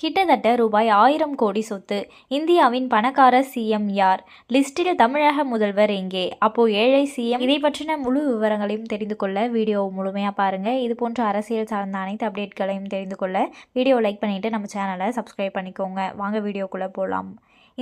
கிட்டத்தட்ட ரூபாய் ஆயிரம் கோடி சொத்து. இந்தியாவின் பணக்கார சிஎம் யார்? லிஸ்டில் தமிழக முதல்வர் எங்கே? அப்போ ஏழை சிஎம் இதை பற்றின முழு விவரங்களையும் தெரிந்து கொள்ள வீடியோ முழுமையாக பாருங்க. இது போன்ற அரசியல் சார்ந்த அனைத்து அப்டேட்களையும் தெரிந்து கொள்ள வீடியோ லைக் பண்ணிட்டு நம்ம சேனலை சப்ஸ்கிரைப் பண்ணிக்கோங்க. வாங்க வீடியோக்குள்ளே போகலாம்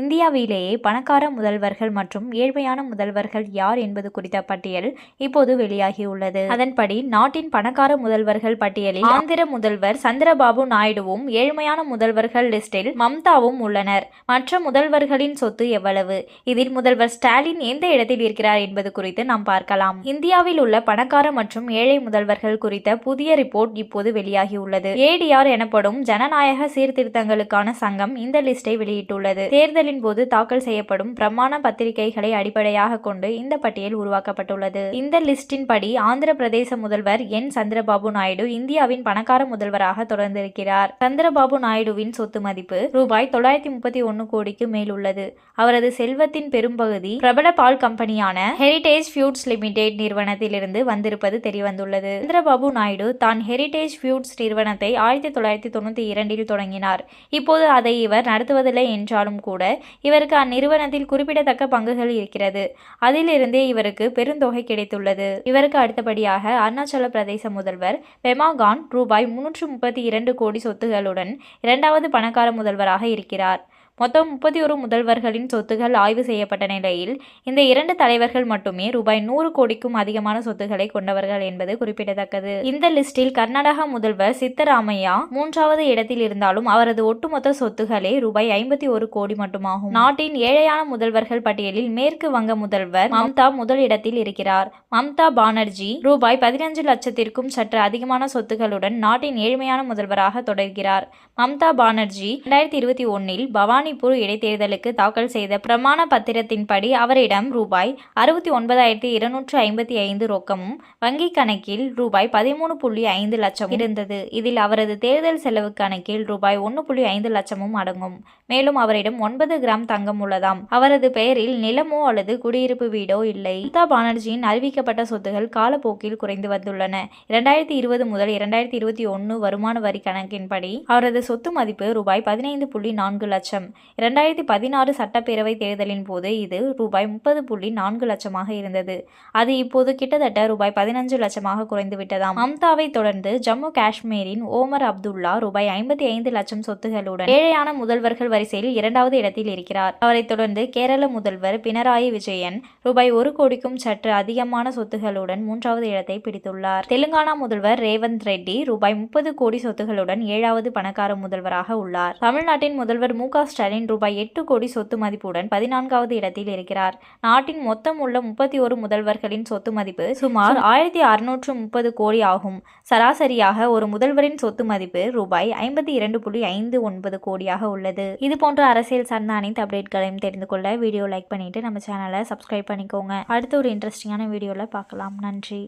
இந்தியாவிலேயே பணக்கார முதல்வர்கள் மற்றும் ஏழ்மையான முதல்வர்கள் யார் என்பது குறித்த பட்டியல் இப்போது வெளியாகியுள்ளது. அதன்படி நாட்டின் பணக்கார முதல்வர்கள் பட்டியலில் ஆந்திர முதல்வர் சந்திரபாபு நாயுடுவும் ஏழ்மையான முதல்வர்கள் லிஸ்டில் மம்தாவும் உள்ளனர். மற்ற முதல்வர்களின் சொத்து எவ்வளவு? இதில் முதல்வர் ஸ்டாலின் எந்த இடத்தில் இருக்கிறார் என்பது குறித்து நாம் பார்க்கலாம். இந்தியாவில் உள்ள பணக்கார மற்றும் ஏழை முதல்வர்கள் குறித்த புதிய ரிப்போர்ட் இப்போது வெளியாகியுள்ளது. ஏடிஆர் எனப்படும் ஜனநாயக சீர்திருத்தங்களுக்கான சங்கம் இந்த லிஸ்டை வெளியிட்டுள்ளது. தேர்தல் தேர்தலின் போது தாக்கல் செய்யப்படும் பிரமாண பத்திரிகைகளை அடிப்படையாக கொண்டு இந்த பட்டியல் உருவாக்கப்பட்டுள்ளது. இந்த லிஸ்டின் படி ஆந்திர பிரதேச முதல்வர் என். சந்திரபாபு நாயுடு இந்தியாவின் பணக்கார முதல்வராக தொடர்ந்திருக்கிறார். சந்திரபாபு நாயுடுவின் சொத்து மதிப்பு ரூபாய் தொள்ளாயிரத்தி முப்பத்தி ஒன்னு கோடிக்கு மேல் உள்ளது அவரது செல்வத்தின் பெரும்பகுதி பிரபல பால் கம்பெனியான ஹெரிடேஜ் ஃபியூட்ஸ் லிமிடெட் நிறுவனத்திலிருந்து வந்திருப்பது தெரியவந்துள்ளது. சந்திரபாபு நாயுடு தான் ஹெரிடேஜ் ஃபியூட்ஸ் நிறுவனத்தை ஆயிரத்தி தொள்ளாயிரத்தி தொண்ணூத்தி இரண்டில் தொடங்கினார். இப்போது அதை இவர் நடத்துவதில்லை என்றாலும் கூட இவருக்கு அந்நிறுவனத்தில் குறிப்பிடத்தக்க பங்குகள் இருக்கிறது. அதிலிருந்தே இவருக்கு பெருந்தொகை கிடைத்துள்ளது. இவருக்கு அடுத்தபடியாக அருணாச்சல பிரதேச முதல்வர் பெமாகான் ரூபாய் முன்னூற்று முப்பத்தி இரண்டு கோடி சொத்துகளுடன் இரண்டாவது பணக்கார முதல்வராக இருக்கிறார். மொத்தம் முப்பத்தி ஒரு முதல்வர்களின் சொத்துகள் ஆய்வு செய்யப்பட்ட நிலையில் இந்த இரண்டு தலைவர்கள் மட்டுமே ரூபாய் நூறு கோடிக்கும் அதிகமான சொத்துக்களை கொண்டவர்கள் என்பது குறிப்பிடத்தக்கது. இந்த லிஸ்டில் கர்நாடக முதல்வர் சித்தராமையா மூன்றாவது இடத்தில் இருந்தாலும் அவரது ஒட்டுமொத்த சொத்துகளே ரூபாய் ஐம்பத்தி ஒரு கோடி மட்டுமாகும். நாட்டின் ஏழையான முதல்வர்கள் பட்டியலில் மேற்கு வங்க முதல்வர் மம்தா முதல் இடத்தில் இருக்கிறார். மம்தா பானர்ஜி ரூபாய் பதினஞ்சு லட்சத்திற்கும் சற்று அதிகமான சொத்துகளுடன் நாட்டின் ஏழ்மையான முதல்வராக தொடர்கிறார். மம்தா பானர்ஜி இரண்டாயிரத்தி இருபத்தி ஒன்னில் பவானிபூர் இடைத்தேர்தலுக்கு தாக்கல் செய்த பிரமாண பத்திரத்தின்படி அவரிடம் ரூபாய் அறுபத்தி ஒன்பதாயிரத்தி இருநூற்று ஐம்பத்தி ஐந்து ரொக்கமும் வங்கிக் கணக்கில் ரூபாய் பதிமூணு புள்ளி ஐந்து லட்சம் இருந்தது. இதில் அவரது தேர்தல் செலவு கணக்கில் ரூபாய் ஒன்று புள்ளி ஐந்து லட்சமும் அடங்கும். மேலும் அவரிடம் ஒன்பது கிராம் தங்கம் உள்ளதாம். அவரது பெயரில் நிலமோ அல்லது குடியிருப்பு வீடோ இல்லை. மம்தா பானர்ஜியின் அறிவிக்கப்பட்ட சொத்துகள் காலப்போக்கில் குறைந்து வந்துள்ளன. இரண்டாயிரத்தி இருபது முதல் இரண்டாயிரத்தி இருபத்தி ஒன்று வருமான வரி கணக்கின்படி அவரது சொத்து மதிப்பு ரூபாய் பதினைந்து புள்ளி நான்கு லட்சம். இரண்டாயிரத்தி பதினாறு சட்டப்பேரவை தேர்தலின் போது இது ரூபாய் முப்பது புள்ளி நான்கு லட்சமாக இருந்தது. அது இப்போது கிட்டத்தட்ட ரூபாய் பதினஞ்சு லட்சமாக குறைந்து விட்டதாம். மம்தாவை தொடர்ந்து ஜம்மு காஷ்மீரின் ஓமர் அப்துல்லா ரூபாய் ஐம்பத்தி ஐந்து லட்சம் சொத்துகளுடன் ஏழையான முதல்வர்கள் வரிசையில் இரண்டாவது இடத்தில் இருக்கிறார். அவரைத் தொடர்ந்து கேரள முதல்வர் பினராயி விஜயன் ரூபாய் ஒரு கோடிக்கும் சற்று அதிகமான சொத்துகளுடன் மூன்றாவது இடத்தை பிடித்துள்ளார். தெலுங்கானா முதல்வர் ரேவந்த் ரெட்டி ரூபாய் முப்பது கோடி சொத்துகளுடன் ஏழாவது பணக்கார முதல்வராக உள்ளார். தமிழ்நாட்டின் முதல்வர் மு க ஸ்டாலின் ஸ்டாலின் ரூபாய் எட்டு கோடி சொத்து மதிப்புடன் பதினான்காவது இடத்தில் இருக்கிறார். நாட்டின் மொத்தம் உள்ள முப்பத்தி ஒரு முதல்வர்களின் சொத்து மதிப்பு சுமார் ஆயிரத்தி அறுநூற்று முப்பது கோடி ஆகும். சராசரியாக ஒரு முதல்வரின் சொத்து மதிப்பு ரூபாய் ஐம்பத்தி இரண்டு புள்ளி ஐந்து ஒன்பது கோடியாக உள்ளது. இது போன்ற அரசியல் சார்ந்த அனைத்து அப்டேட்களையும் தெரிந்து கொள்ள வீடியோ லைக் பண்ணிட்டு நம்ம சேனலை சப்ஸ்கிரைப் பண்ணிக்கோங்க. அடுத்த ஒரு இன்ட்ரெஸ்டிங்கான வீடியோவில் பார்க்கலாம். நன்றி.